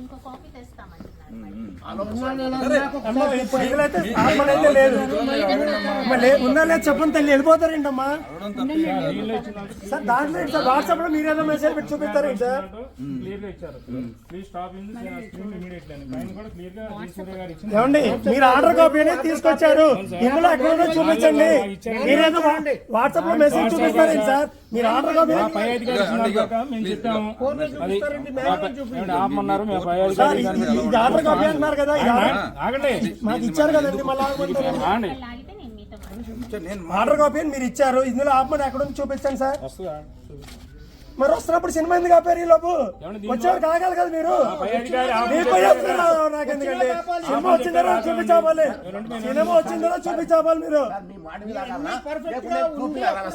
ఇంకో కాపీ తెస్తామండి. అమ్మా, ఇప్పుడు లేదు ఉందా లేదు చెప్పండి తల్లి వెళ్ళిపోతారేంటమ్మా సార్ దాంట్లో సార్ వాట్సాప్లో మీరేదో మెసేజ్ పెట్టి చూపిస్తారేంటి సార్ ఏమండి మీరు ఆర్డర్ కాపీ అనేది తీసుకొచ్చారు ఇందులో అకౌంట్ చూపించండి మీరేదో వాట్సాప్లో మెసేజ్ చూపిస్తారేంటి సార్ మీరు ఆర్డర్ కాపీ పై అధికారి మేము చెప్పాము సార్ ఆర్డర్ కాపీ అంటున్నారు కదా? మాకు ఇచ్చారు కదండి మళ్ళీ ఆగమంటారు. ఆగండి. వాళ్ళు ఆగితే నేను మీతో మాట్లాడతాను. ఆర్డర్ కాపీ అని మీరు ఇచ్చారు. ఇందులో ఆపమని ఎక్కడ ఉంది చూపించండి సార్ మరి వస్తున్నప్పుడు సినిమా ఎందుకు ఆపారు ఈ లోపు? వచ్చేవారు కాగాలి కదా మీరు? నాకు సినిమా వచ్చిన తర్వాత చూపించాలి. సినిమా వచ్చిన తర్వాత చూపించాలి మీరు? మీరు?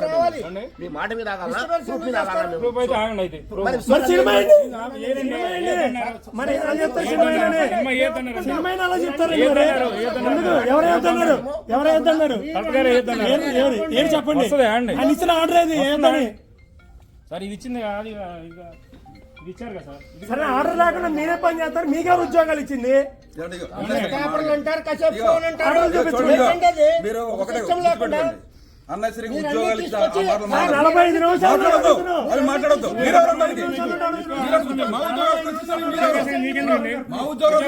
సినిమా? సినిమా? మరి ఎలా చెప్తారు అలా చెప్తారు? ఎవరు ఏదన్నారు ఎవరు ఏదన్నారు ఏం- చెప్పండి? ఆయన ఇచ్చిన ఆర్డర్ ఏది? ఏంటని సార్ ఇది ఇచ్చింది కాదు ఇది ఇచ్చారు కదా సార్. సరే ఆర్డర్ లేకుండా మీరే పని చేస్తారు మీకే ఉద్యోగాలు ఇచ్చింది. మీరు ఒకటే అన్నసరి ఉద్యోగాలు ఇచ్చి ఆ మాటలు ఆ, మాట్లాడొద్దు. నలభై ఐదు నిమిషాలు మాట్లాడొద్దు. మాట్లాడుతున్నావు. అవి మాట్లాడొద్దు. మీరెవరు దానికి? మీరెవరు? మా ఉద్యోగాలు